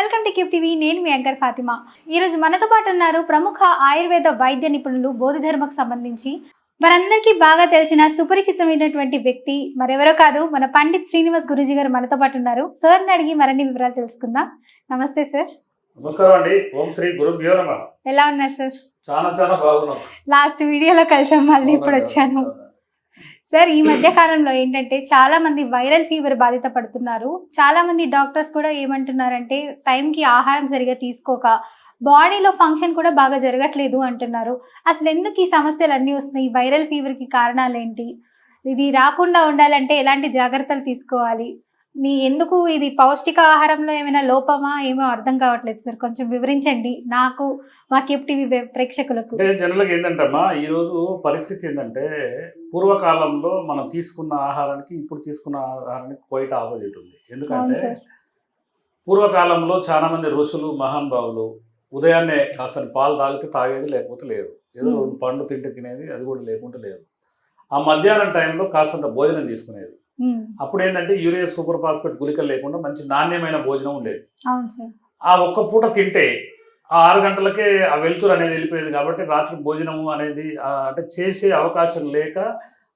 Welcome to keep TV. నేను మీ anchor Fatima. ఈరోజు మనతో పాటు ఉన్నారు ప్రముఖ ఆయుర్వేద వైద్య నిపుణులు బోధిధర్మకు సంబంధించి మనందరికీ బాగా తెలిసిన సుపరిచితమైనటువంటి వ్యక్తి మరెవరో కాదు మన పండిత్ శ్రీనివాస్ గురుజీ గారు మనతో పాటు ఉన్నారు. సార్ని అడిగి మరిన్ని వివరాలు తెలుసుకుందాం. నమస్తే సార్. నమస్కారం అండి. ఓం శ్రీ గురుభ్యో నమ. ఎలా ఉన్నారు సార్? చాలా చాలా బాగున్నాం. లాస్ట్ వీడియోలో కలిసాం మళ్ళీ ఇప్పుడు వచ్చాను సార్ ఈ మధ్య కాలంలో ఏంటంటే చాలా మంది వైరల్ ఫీవర్ బాధిత పడుతున్నారు చాలా మంది డాక్టర్స్ కూడా ఏమంటున్నారంటే టైంకి ఆహారం సరిగా తీసుకోక బాడీలో ఫంక్షన్ కూడా బాగా జరగట్లేదు అంటున్నారు. అసలు ఎందుకు ఈ సమస్యలు అన్నీ వస్తున్నాయి? వైరల్ ఫీవర్కి కారణాలు ఏంటి? ఇది రాకుండా ఉండాలంటే ఎలాంటి జాగ్రత్తలు తీసుకోవాలి? మీ ఎందుకు ఇది పౌష్టిక ఆహారంలో ఏమైనా లోపమా? ఏమో అర్థం కావట్లేదు సార్. కొంచెం వివరించండి. నాకు మా కెప్ టీవీ ప్రేక్షకులకు. అంటే జనరల్గా ఏంటంటమ్మా ఈరోజు పరిస్థితి ఏంటంటే పూర్వకాలంలో మనం తీసుకున్న ఆహారానికి ఇప్పుడు తీసుకున్న ఆహారానికి క్వైట్ ఆపోజిట్ ఉంది. ఎందుకంటే పూర్వకాలంలో చాలా మంది ఋషులు మహానుభావులు ఉదయాన్నే కాస్త పాలు తాగితే తాగేది లేకపోతే లేదు. ఏదో పండు తింటే తినేది అది కూడా లేకుంటే లేదు. ఆ మధ్యాహ్నం టైంలో కాస్తంత భోజనం తీసుకునేది. అప్పుడు ఏంటంటే యూరియా సూపర్ ఫాస్ఫేట్ గుళికలు లేకుండా మంచి నాణ్యమైన భోజనం ఉండేది. ఆ ఒక్క పూట తింటే ఆ ఆరు గంటలకే ఆ వెలుతురు అనేది వెళ్ళిపోయేది కాబట్టి రాత్రి భోజనము అనేది అంటే చేసే అవకాశం లేక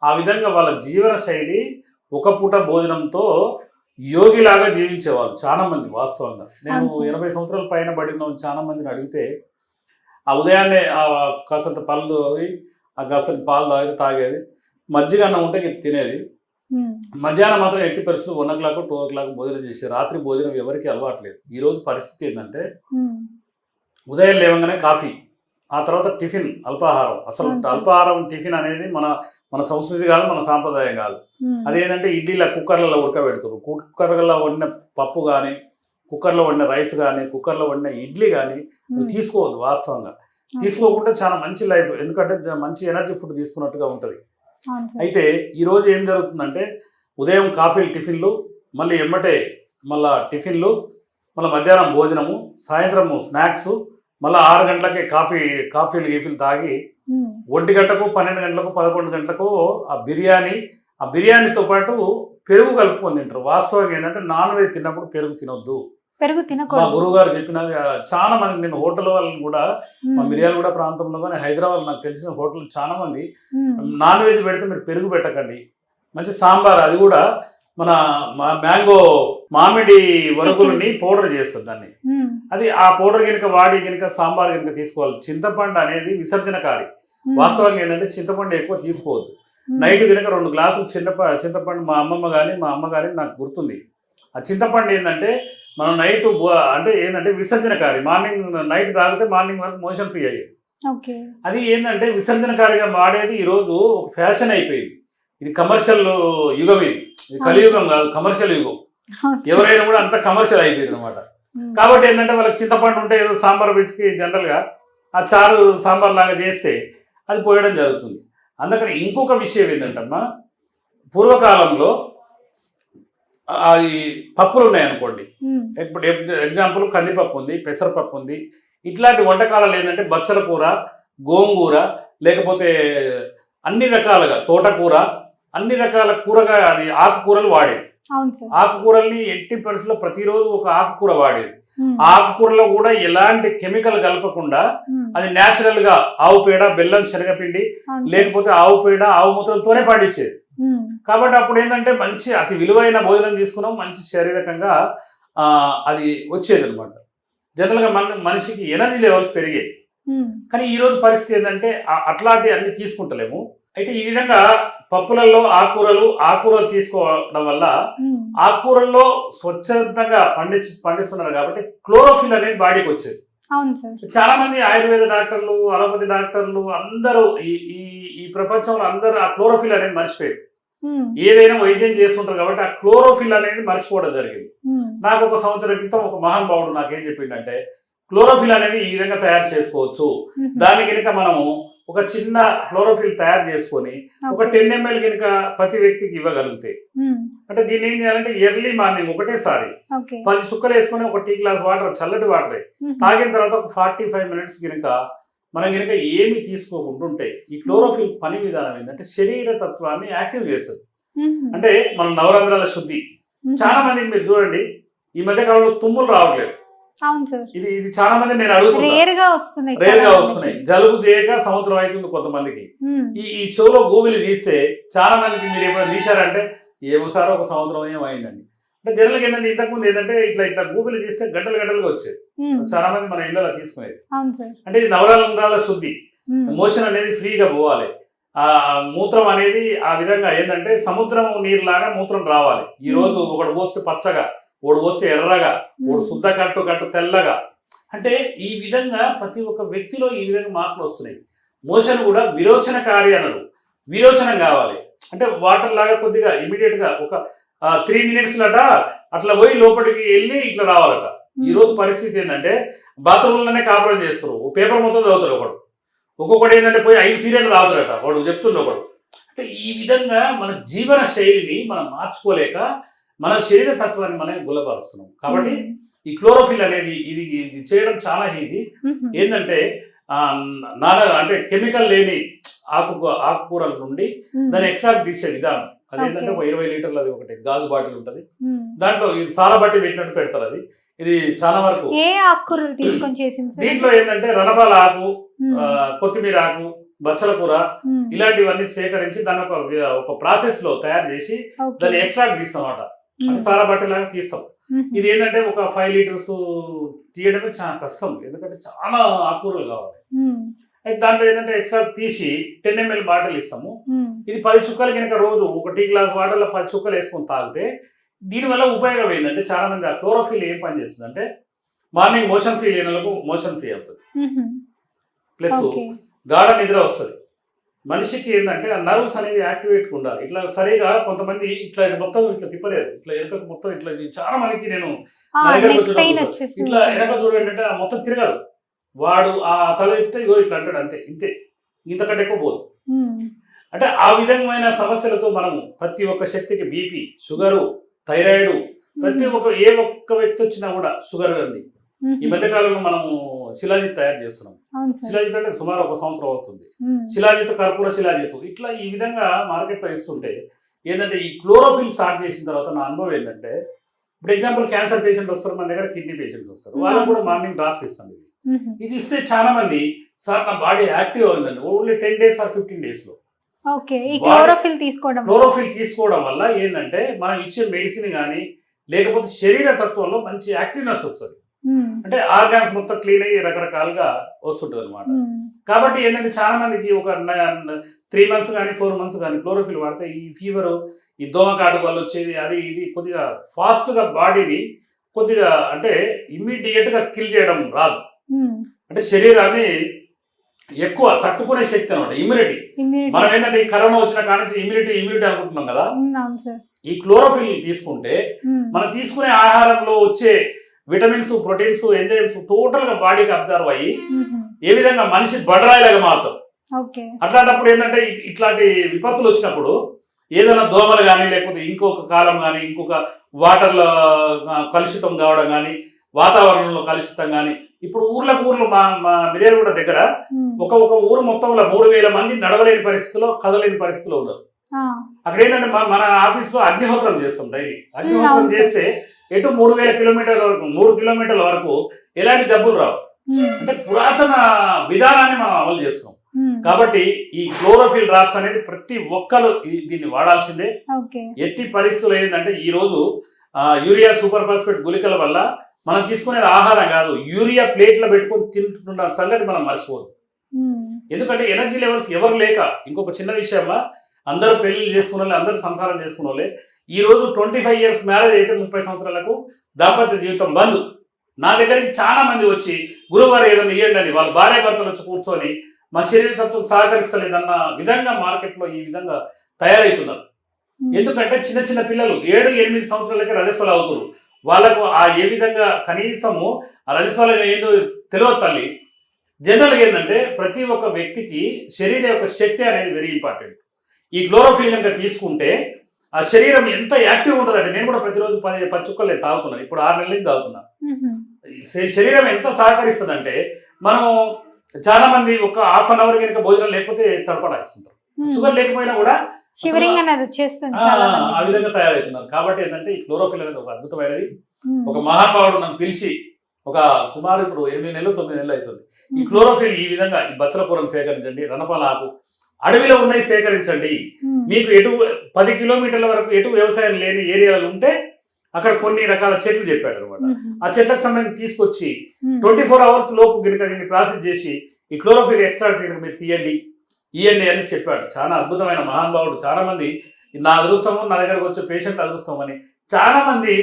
ఆ విధంగా వాళ్ళ జీవన శైలి ఒక పూట భోజనంతో యోగిలాగా జీవించేవాళ్ళు చాలా మంది వాస్తవంగా. నేను. ఎనభై సంవత్సరాల పైన పడిన చాలా మందిని అడిగితే ఆ ఉదయాన్నే ఆ కాసంత పళ్ళు ఆ కాసంత పాలు తాగి తాగేది మజ్జిగ అన్నం ఉంటే తినేది. మధ్యాహ్నం మాత్రం ఎట్టి పరిస్థితులు one o'clock two o'clock భోజనం చేసి రాత్రి భోజనం ఎవరికి అలవాట్లేదు ఈ రోజు పరిస్థితి ఏంటంటే ఉదయం లేవగానే కాఫీ ఆ తర్వాత టిఫిన్ అల్పాహారం. అసలు. అల్పాహారం టిఫిన్ అనేది మన మన సంస్కృతి కాదు మన సాంప్రదాయం కాదు. అదేంటంటే ఇడ్లీలో కుక్కర్లలో ఉడకబెడతారు కుక్కర్లో వండిన పప్పు కానీ కుక్కర్లో వండిన రైస్ కానీ కుక్కర్లో వండిన ఇడ్లీ కానీ తీసుకోవద్దు వాస్తవంగా. తీసుకోకుండా చాలా మంచి లైఫ్. ఎందుకంటే మంచి ఎనర్జీ ఫుడ్ తీసుకున్నట్టుగా ఉంటుంది. అయితే ఈరోజు ఏం జరుగుతుందంటే ఉదయం కాఫీలు టిఫిన్లు మళ్ళీ ఎమ్మటే మళ్ళా టిఫిన్లు మళ్ళీ మధ్యాహ్నం భోజనము సాయంత్రము స్నాక్స్ మళ్ళీ ఆరు గంటలకే కాఫీ కాఫీలు గీఫీలు తాగి ఒంటి గంటకు పన్నెండు గంటలకు పదకొండు గంటలకు ఆ బిర్యానీ ఆ బిర్యానీతో పాటు పెరుగు కలుపుకొని తింటారు. వాస్తవంగా ఏంటంటే నాన్ వెజ్ తిన్నప్పుడు పెరుగు తినొద్దు. పెరుగు మా తినకూడదు. గురువు గారు చెప్పినది ఆ, చాలా మంది నేను హోటల్ వాళ్ళని కూడా మా మిర్యాలగూడ ప్రాంతంలో కానీ హైదరాబాద్ నాకు తెలిసిన హోటల్ చాలా మంది. నాన్ వెజ్ పెడితే మీరు పెరుగు పెట్టకండి. మంచి సాంబార్ అది కూడా మన మా మ్యాంగో మామిడి వరకులని Pickles. పౌడర్ చేస్తుంది దాన్ని. అది ఆ పౌడర్ కనుక వాడి కనుక సాంబార్ కనుక తీసుకోవాలి. చింతపండు అనేది విసర్జనకారి వాస్తవంగా ఏంటంటే చింతపండు ఎక్కువ తీసుకోవద్దు. నైట్ కనుక రెండు గ్లాసులు చింతప చింతపండు మా అమ్మమ్మ కానీ మా అమ్మ కానీ నాకు గుర్తుంది. ఆ చింతపండు ఏంటంటే మనం నైట్ అంటే ఏంటంటే విసర్జనకారి మార్నింగ్ నైట్ తాగితే మార్నింగ్ వరకు మోషన్ ఫ్రీ అయ్యేది. ఓకే. అది ఏంటంటే విసర్జనకారిగా వాడేది ఈరోజు ఒక ఫ్యాషన్ అయిపోయింది. ఇది కమర్షియల్ యుగం ఇది. ఇది కలియుగం కాదు కమర్షియల్ యుగం. ఎవరైనా కూడా అంత కమర్షియల్ అయిపోయింది అనమాట కాబట్టి ఏంటంటే వాళ్ళకి చింతపండు ఉంటే ఏదో సాంబార్ పిసికి జనరల్గా ఆ చారు సాంబార్ లాగా చేస్తే అది పోయడం జరుగుతుంది. అందుకని ఇంకొక విషయం ఏంటంటమ్మా పూర్వకాలంలో ఈ పప్పులు ఉన్నాయనుకోండి ఇప్పుడు ఎగ్జాంపుల్ కందిపప్పు ఉంది పెసరపప్పు ఉంది. ఇట్లాంటి వంటకాలలో ఏంటంటే బచ్చల కూర గోంగూర లేకపోతే అన్ని రకాలుగా తోటకూర అన్ని రకాల కూరగా అది ఆకుకూరలు వాడేది. ఆకుకూరల్ని ఎట్టి పరిస్థితుల్లో ప్రతిరోజు ఒక ఆకుకూర వాడేది. ఆకుకూరలో కూడా ఎలాంటి కెమికల్ కలపకుండా అది న్యాచురల్గా ఆవు పేడ బెల్లం శనగపిండి. లేకపోతే ఆవు పేడ ఆవు మూత్రంతోనే పండించేది. ఉమ్, కాబట్టి అప్పుడు ఏంటంటే మంచి అతి విలువైన భోజనం తీసుకున్నాం మంచి శారీరకంగా ఆ, అది వచ్చేది అనమాట జనరల్గా మన మనిషికి ఎనర్జీ లెవెల్స్ పెరిగాయి. ఉమ్, కానీ ఈ రోజు పరిస్థితి ఏంటంటే అట్లాంటి అన్ని తీసుకుంటలేము. అయితే ఈ విధంగా పప్పులలో ఆకుకూరలు ఆకుకూరలు తీసుకోవడం వల్ల ఆకుకూరల్లో స్వచ్ఛందంగా పండించి పండిస్తున్నారు కాబట్టి క్లోరోఫిల్ అనేది బాడీకి వచ్చేది. చాలా మంది ఆయుర్వేద డాక్టర్లు అలోపతి డాక్టర్లు అందరూ ఈ ఈ ఈ ప్రపంచంలో అందరూ ఆ క్లోరోఫిల్ అనేది మర్చిపోయారు. ఏదైనా వైద్యం చేస్తుంటారు కాబట్టి ఆ క్లోరోఫిల్ అనేది మర్చిపోవడం జరిగింది. నాకు ఒక సంవత్సరం క్రితం ఒక మహానుభావుడు నాకేం చెప్పిండంటే క్లోరోఫిల్ అనేది ఈ విధంగా తయారు చేసుకోవచ్చు. దాని కనుక మనము ఒక చిన్న క్లోరోఫిల్ తయారు చేసుకొని ఒక. టెన్ ఎంఎల్ కనుక ప్రతి వ్యక్తికి ఇవ్వగలిగితే. అంటే దీన్ని ఏం చేయాలంటే ఎర్లీ మార్నింగ్ ఒకటేసారి పది చుక్కలు వేసుకొని ఒక టీ గ్లాస్ వాటర్ చల్లటి వాటరే తాగిన తర్వాత ఒక ఫార్టీ ఫైవ్ మినిట్స్ కనుక మనం కనుక ఏమి తీసుకోకుంటుంటే ఈ క్లోరోఫిల్ పని విధానం ఏంటంటే శరీర తత్వాన్ని యాక్టివ్ చేస్తుంది. అంటే మన నవరంధ్రాల శుద్ధి. చాలా మందికి మీరు చూడండి ఈ మధ్య కాలంలో తుమ్ములు రావట్లేదు. అవును సార్. ఇది ఇది చాలా మంది నేను అడుగుతున్నా రేర్గా వస్తున్నాయి రేర్గా చాలా వస్తున్నాయి. మందికి. జలుబు చేయక సంవత్సరం అవుతుంది కొంతమందికి. ఈ ఈ చెవులో గూగులు తీస్తే చాలా మందికి మీరు ఎప్పుడైనా తీశారంటే ఏమో సార్ ఒక సంవత్సరం ఏమో అయిందండి అంటే జనరల్గా ఏంటంటే ఇంతకుముందు ఏంటంటే ఇట్లా ఇట్లా గూగులు తీస్తే గంటలు గంటలుగా వచ్చేది. చాలా మంది మన ఇళ్ళలో తీసుకునేది. అంటే ఇది నవరాల శుద్ధి. మోషన్ అనేది ఫ్రీగా పోవాలి. ఆ మూత్రం అనేది ఆ విధంగా ఏంటంటే సముద్రం నీరులాగా మూత్రం రావాలి. ఈ రోజు ఒకడు పోస్తే పచ్చగా ఒకడు పోస్తే ఎర్రగా ఉమ్, శుద్ధ కట్టు కట్టు తెల్లగా. అంటే ఈ విధంగా ప్రతి ఒక్క వ్యక్తిలో ఈ విధంగా మార్పులు వస్తున్నాయి. మోషన్ కూడా విరోచనకారి అనరు విరోచనం కావాలి. అంటే వాటర్ లాగా కొద్దిగా ఇమీడియట్గా ఒక త్రీ మినిట్స్ లట అట్లా పోయి లోపలికి వెళ్ళి ఇట్లా రావాలట. ఈ రోజు పరిస్థితి ఏంటంటే బాత్రూంలోనే కాపురం చేస్తారు పేపర్ మొత్తం చదువుతాడు ఒకడు. ఒక్కొక్కడు ఏంటంటే పోయి ఐదు సీరియల్ తాగుతాడట వాడు చెప్తుండే ఒకడు. అంటే ఈ విధంగా మన జీవన శైలిని మనం మార్చుకోలేక మన శరీర తత్వాన్ని మనం గుల్లపరుస్తున్నాం కాబట్టి ఈ క్లోరోఫిల్ అనేది ఇది ఇది చేయడం చాలా ఈజీ. ఏంటంటే ఆ, నానా అంటే కెమికల్ లేని ఆకు ఆకుకూరల నుండి దాన్ని ఎక్స్ట్రాక్ట్ తీసే విధానం. అదేంటంటే Okay. ఒక ఇరవై లీటర్లు అది ఒకటి గాజు బాటిల్ ఉంటుంది. దాంట్లో ఇది సారా బట్టి పెట్టినట్టు పెడతారు అది. ఇది చాలా వరకు ఏ ఆకుకూరలు తీసుకొని చేసింది దీంట్లో ఏంటంటే రణపాల ఆకు కొత్తిమీర ఆకు బచ్చల కూర ఇలాంటివన్నీ సేకరించి దాన్ని ఒక ప్రాసెస్లో తయారు చేసి. దాన్ని ఎక్స్ట్రాక్ట్ తీస్తాం అన్నమాట. అది సారా బట్టి లాగా తీస్తాం. ఇది ఏంటంటే ఒక ఫైవ్ లీటర్స్ తీయడమే చాలా కష్టం. ఎందుకంటే చాలా ఆకుకూరలు కావాలి. అయితే దాంట్లో ఏంటంటే ఎక్స్ట్రా తీసి టెన్ ఎంఎల్ బాటిల్ ఇస్తాము. ఇది పది చుక్కలు కనుక రోజు ఒక టీ గ్లాస్ వాటర్లో పది చుక్కలు వేసుకొని తాగితే దీనివల్ల ఉపయోగం ఏంటంటే చాలా మంది ఆ క్లోరోఫిల్ ఏం పని చేస్తుంది అంటే మార్నింగ్ మోషన్ లేని వాళ్ళకు మోషన్ ఫ్రీ అవుతుంది. ప్లస్. గాఢ నిద్ర వస్తుంది. మనిషికి ఏంటంటే ఆ నర్వ్స్ అనేది యాక్టివేట్ ఉండాలి. ఇట్లా సరిగా కొంతమంది ఇట్లా మొత్తం ఇట్లా తిప్పలేరు ఇట్లా వెనకకు మొత్తం ఇట్లా చాలా మందికి నేను ఇట్లా వెనక చూడు ఏంటంటే ఆ మొత్తం తిరగదు. వాడు ఆ తల తిప్పితే ఇగో ఇట్లా అంటాడు అంతే ఇంతే. ఇంతకంటే ఎక్కువ పోదు. అంటే ఆ విధమైన సమస్యలతో మనము ప్రతి ఒక్క శక్తికి బీపీ షుగరు థైరాయిడ్ ప్రతి ఒక్క ఏ ఒక్క వ్యక్తి వచ్చినా కూడా షుగర్ ఉమ్, ఈ మధ్య కాలంలో మనము శిలాజిత్ తయారు చేస్తున్నాం. శిలాజిత్ అంటే సుమారు ఒక సంవత్సరం అవుతుంది. శిలాజిత్ కర్పూర శిలాజిత్ ఇట్లా ఈ విధంగా మార్కెట్లో ఇస్తుంటే ఏంటంటే ఈ క్లోరోఫిల్ స్టార్ట్ చేసిన తర్వాత నా అనుభవం ఏంటంటే ఇప్పుడు ఎగ్జాంపుల్ క్యాన్సర్ పేషెంట్ వస్తారు మన దగ్గర కిడ్నీ పేషెంట్స్ వస్తారు. వాళ్ళకు కూడా మార్నింగ్ డ్రాప్స్ ఇస్తాం ఇది. ఇది ఇస్తే చాలా మంది సార్ నా బాడీ యాక్టివ్ అవుతుందండి only ten days or fifteen డేస్లో. క్లోరోఫిల్ తీసుకోవడం క్లోరోఫిల్ తీసుకోవడం వల్ల ఏంటంటే మనం ఇచ్చే మెడిసిన్ కానీ లేకపోతే శరీర తత్వంలో మంచి యాక్టివ్నెస్ వస్తుంది. అంటే ఆర్గాన్స్ మొత్తం క్లీన్ అయ్యి రకరకాలుగా వస్తుంటుంది అనమాట కాబట్టి ఏంటంటే చాలా మందికి ఒక త్రీ మంత్స్ కానీ ఫోర్ మంత్స్ కానీ క్లోరోఫిల్ వాడితే ఈ ఫీవర్ ఈ దోమకాటు వల్ల వచ్చేది అది ఇది కొద్దిగా ఫాస్ట్గా బాడీని కొద్దిగా అంటే గా కిల్ చేయడం రాదు. అంటే శరీరాన్ని ఎక్కువ తట్టుకునే శక్తి అనమాట ఇమ్యూనిటీ. మనం ఏంటంటే ఈ కరోనా వచ్చిన కాడ నుంచి ఇమ్యూనిటీ ఇమ్యూనిటీ అనుకుంటున్నాం కదా. ఈ క్లోరోఫిల్ తీసుకుంటే మనం తీసుకునే ఆహారంలో వచ్చే విటమిన్స్ ప్రోటీన్స్ ఎంజైమ్స్ టోటల్గా బాడీకి అబ్జర్వ్ అయ్యి ఏ విధంగా మనిషి బడరాయిలాగా మారుతాం. అట్లాంటప్పుడు ఏంటంటే ఇట్లాంటి విపత్తులు వచ్చినప్పుడు ఏదైనా దోమలు కానీ లేకపోతే ఇంకొక కాలం కానీ ఇంకొక వాటర్లో కలుషితం కావడం కానీ వాతావరణంలో కలుషితం కానీ ఇప్పుడు ఊర్లకు ఊర్లు మా మా మిర్యాలగూడ దగ్గర ఒక ఒక ఊరు మొత్తంలో మూడు వేల మంది నడవలేని పరిస్థితిలో కదలేని పరిస్థితిలో ఉన్నారు. అక్కడ ఏంటంటే మన- మన ఆఫీస్లో అగ్నిహోత్రం చేస్తాం డైలీ. అగ్నిహోత్రం. చేస్తే ఎటు మూడు వేల కిలోమీటర్ల వరకు మూడు కిలోమీటర్ల వరకు ఎలాంటి జబ్బులు రావు. అంటే పురాతన విధానాన్ని మనం అమలు ఉమ్, కాబట్టి ఈ క్లోరోఫిల్ డ్రాప్స్ అనేది ప్రతి ఒక్కరు దీన్ని వాడాల్సిందే. ఎట్టి పరిస్థితులు ఏంటంటే ఈ రోజు యూరియా సూపర్ ఫాస్ఫేట్ గుళికల వల్ల మనం తీసుకునేది ఆహారం కాదు. యూరియా ప్లేట్లో పెట్టుకొని తింటున్న సంగతి మనం మర్చిపోదు ఎందుకంటే ఎనర్జీ లెవెల్స్ ఎవరు లేక ఇంకొక చిన్న విషయంలో అందరూ పెళ్ళి చేసుకున్న అందరూ సంసారం చేసుకున్న వాళ్ళే ఈ రోజు ట్వంటీ ఫైవ్ ఇయర్స్ మ్యారేజ్ అయితే ముప్పై సంవత్సరాలకు దాంపత్య జీవితం బంద్. నా దగ్గరికి చాలా మంది వచ్చి గురువారు ఏదైనా ఇవ్వండి అని వాళ్ళ భార్య భర్తలు వచ్చి కూర్చొని మా శరీర తత్వం సహకరిస్తలేదన్న విధంగా మార్కెట్లో ఈ విధంగా తయారవుతున్నారు ఉమ్, ఎందుకంటే చిన్న చిన్న పిల్లలు ఏడు ఎనిమిది సంవత్సరాలకే రజస్వలు అవుతారు. వాళ్ళకు ఆ ఏ విధంగా కనీసము ఆ రజస్వలం ఏందో తెలియదు తల్లి. జనరల్గా ఏంటంటే ప్రతి ఒక్క వ్యక్తికి శరీరం యొక్క శక్తి అనేది వెరీ ఇంపార్టెంట్ ఈ క్లోరోఫిల్ కనుక తీసుకుంటే ఆ శరీరం ఎంత యాక్టివ్ ఉంటుందంటే నేను కూడా ప్రతిరోజు పది పది చుక్కలు నేను తాగుతున్నాను ఇప్పుడు ఆరు నెలల నుంచి తాగుతున్నాను శరీరం ఎంత సహకరిస్తుందంటే మనం చాలా మంది ఒక హాఫ్ అన్ అవర్ కనుక భోజనం లేకపోతే తడపడాయిస్తుంటారు ఉమ్. షుగర్ లేకపోయినా కూడా షివరింగ్ అనేది వచ్చేస్తుంది ఆ. విధంగా తయారవుతున్నారు. కాబట్టి ఏంటంటే ఈ క్లోరోఫిల్ అనేది ఒక అద్భుతమైనది. ఒక మహానుభావుడు నన్ను పిలిచి ఒక సుమారు ఇప్పుడు ఎనిమిది నెలలు తొమ్మిది నెలలు అవుతుంది. ఈ క్లోరోఫిల్ ఈ విధంగా ఈ బచ్చలపురం సేకరించండి రణపాల ఆకు అడవిలో ఉన్నాయి సేకరించండి. ఉమ్, మీకు ఎటు పది కిలోమీటర్ల వరకు ఎటు వ్యవసాయం లేని ఏరియాలు ఉంటే అక్కడ కొన్ని రకాల చెట్లు చెప్పాడు అనమాట. ఉమ్, ఆ చెట్లకు సంబంధించి తీసుకొచ్చి ఉమ్, ట్వంటీ ఫోర్ అవర్స్ లోపు కనుక దీన్ని ప్రాసెస్ చేసి ఈ క్లోరోఫిల్ ఎక్స్ట్రాక్ట్ మీరు తీయండి. ఇవ్వండి అని చెప్పాడు. చాలా అద్భుతమైన మహానుభావుడు. చాలా మంది నా అదృష్టము నా దగ్గరకు వచ్చే పేషెంట్ అదృష్టం అని చాలా మంది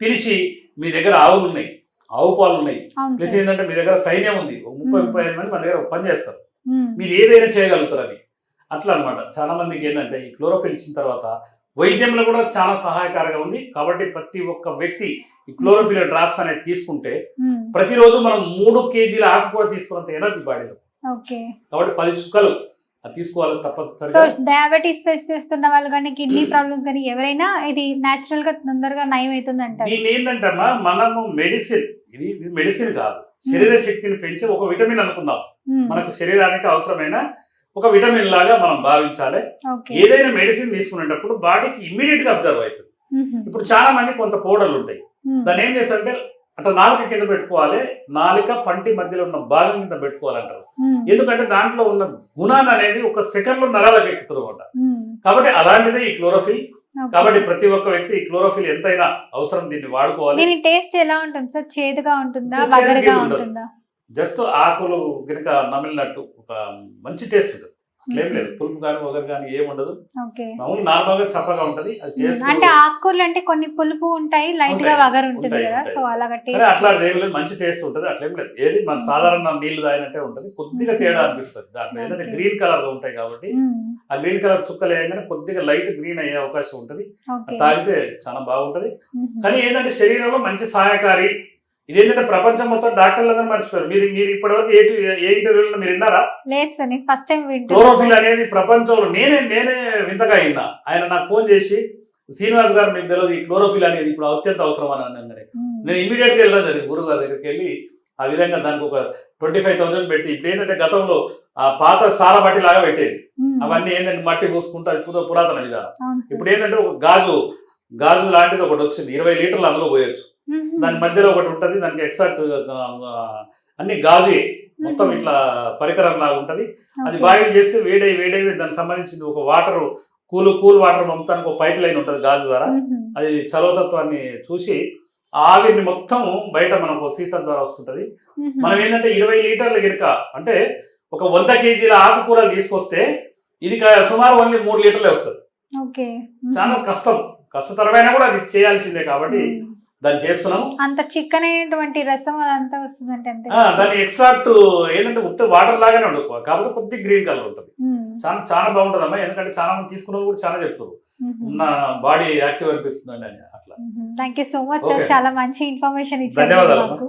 పిలిచి మీ దగ్గర ఆవులు ఉన్నాయి. ఆవు పాలు ఉన్నాయి. ప్లస్. ఏంటంటే మీ దగ్గర సైన్యం ఉంది. ఒక ముప్పై Hmm. ముప్పై ఐదు మంది మన దగ్గర పని చేస్తారు. ఉమ్, మీరు ఏదైనా చేయగలుగుతారు అని అట్లా అన్నమాట చాలా మందికి ఏంటంటే ఈ క్లోరోఫిల్ ఇచ్చిన తర్వాత వైద్యంలో కూడా చాలా సహాయకారంగా ఉంది. కాబట్టి ప్రతి ఒక్క వ్యక్తి ఈ క్లోరోఫిల్ డ్రాప్స్ అనేది తీసుకుంటే ప్రతిరోజు మనం మూడు కేజీల ఆకుకూర తీసుకున్నంత ఎనర్జీ బాడీలో. కాబట్టి పది చుక్కలు తీసుకోవాలి సో తప్పనిసరిగా డయాబెటీస్ ఫేస్ చేస్తున్న వాళ్ళు కానీ కిడ్నీ ప్రాబ్లమ్స్ కానీ ఎవరైనా ఇది నేచురల్గా తొందరగా నయం అవుతుంది అంటారు మనము మెడిసిన్ ఇది ఇది మెడిసిన్ కాదు. శరీర శక్తిని పెంచే ఒక విటమిన్ అనుకుందాం. మనకు శరీరానికి అవసరమైన ఒక విటమిన్ లాగా మనం భావించాలి. ఏదైనా మెడిసిన్ తీసుకునేటప్పుడు బాడీకి ఇమ్మీడియట్గా అబ్జర్వ్ అవుతుంది. ఇప్పుడు చాలా మంది కొంత పౌడర్లు ఉంటాయి. దాన్ని ఏం చేస్తారంటే అట్లా నాలుక కింద పెట్టుకోవాలి. నాలుక పంటి మధ్యలో ఉన్న భాగం కింద పెట్టుకోవాలంటారు. ఎందుకంటే దాంట్లో ఉన్న గుణాన్ని అనేది ఒక సెకండ్లో నరాలకు ఎక్కుతుంది అనమాట ఉమ్, కాబట్టి అలాంటిదే ఈ క్లోరోఫిల్. కాబట్టి ప్రతి ఒక్క వ్యక్తి ఈ క్లోరోఫిల్ ఎంతైనా అవసరం దీన్ని వాడుకోవాలి. టేస్ట్ ఎలా ఉంటుంది సార్? చేదుగా ఉంటుందా? జస్ట్ ఆకులు కనుక నమిలినట్టు ఒక మంచి టేస్ట్ ఉంటుంది. అట్లేం లేదు. పులుపు కానీ ఒకరు కానీ ఏం ఉండదు. మామూలు నార్మల్గా చప్పగా ఉంటది. అంటే ఆకుకూరలు అంటే కొన్ని పులుపు ఉంటాయి లైట్గా వగరు ఉంటుంది కదా. సో అలాగ ఏమి లేదు. మంచి టేస్ట్ ఉంటుంది అట్లేం లేదు. ఏది మన. సాధారణ నీళ్ళు తాగినట్టే ఉంటది. కొద్దిగా తేడా అనిపిస్తుంది. దాంట్లో ఏంటంటే. గ్రీన్ కలర్గా ఉంటాయి కాబట్టి ఆ గ్రీన్ కలర్ చుక్కలు వేయగానే కొద్దిగా లైట్ గ్రీన్ అయ్యే అవకాశం ఉంటుంది. తాగితే చాలా బాగుంటది. కానీ ఏంటంటే శరీరంలో మంచి సహాయకారి ఇది ఏంటంటే ప్రపంచం మొత్తం డాక్టర్లు అందరూ మర్చిపోయారు. మీరు మీరు ఇప్పటివరకు ఏ ఏ ఇంటర్వ్యూలో మీరు విన్నారా? లేదు సార్ నేను ఫస్ట్ టైం క్లోరోఫిల్ అనేది ప్రపంచంలో నేనే నేనే వింతగా అయినా ఆయన నాకు ఫోన్ చేసి శ్రీనివాస్ గారు మీకు తెలియదు ఈ క్లోరోఫిల్ అనేది ఇప్పుడు అత్యంత అవసరం అని అన్నది నేను ఇమీడియట్గా వెళ్ళడం జరిగింది గురువు గారి దగ్గరికి వెళ్ళి ఆ విధంగా దానికి ఒక ట్వంటీ ఫైవ్ థౌసండ్ పెట్టి ఇప్పుడు ఏంటంటే గతంలో ఆ పాత సార మట్టి లాగా పెట్టేది అవన్నీ ఏంటంటే మట్టి పూసుకుంటూ అది పురా- పురాతన విధానం. ఇప్పుడు ఏంటంటే ఒక గాజు గాజు లాంటిది ఒకటి వచ్చింది. ఇరవై లీటర్లు అందులో పోయొచ్చు. దాని మధ్యలో ఒకటి ఉంటుంది దానికి ఎక్సాక్ట్ అన్ని గాజు. మొత్తం ఇట్లా పరికరం లాగా ఉంటది. అది. బాయిల్ చేస్తే వేడై వేడై దానికి సంబంధించింది ఒక వాటర్ కూల్ కూల్ వాటర్ పంపుతానికి ఒక పైప్ లైన్ ఉంటుంది గాజు ద్వారా. అది చలవతత్వాన్ని చూసి ఆవిరిని మొత్తం బయట మనకు సీసా ద్వారా వస్తుంటది. మనం ఏంటంటే ఇరవై లీటర్ల గినక అంటే ఒక వంద కేజీల ఆకుకూరలు తీసుకొస్తే ఇది సుమారు ఓన్లీ మూడు లీటర్లే వస్తుంది. చాలా కష్టం. కష్టతరమైనా కూడా అది చేయాల్సిందే కాబట్టి. దాన్ని చేస్తున్నాము. అంత చిక్కనైనటువంటి రసం వస్తుందంటే అంతే ఆ, దాని ఎక్స్ట్రాక్ట్ ఏంటంటే ఉట్ట వాటర్ లాగానే ఉండదు కాకపోతే కొద్దిగా గ్రీన్ కలర్ ఉంటుంది. చాలా చాలా బాగుంటుంది అమ్మా ఎందుకంటే చాలా మంది తీసుకున్న కూడా చాలా చెప్తారు. ఉహు. నా బాడీ యాక్టివ్ అనిపిస్తుంది అని అట్లా. Thank you so much sir. చాలా మంచి ఇన్ఫర్మేషన్ ఇచ్చారు ధన్యవాదాలు,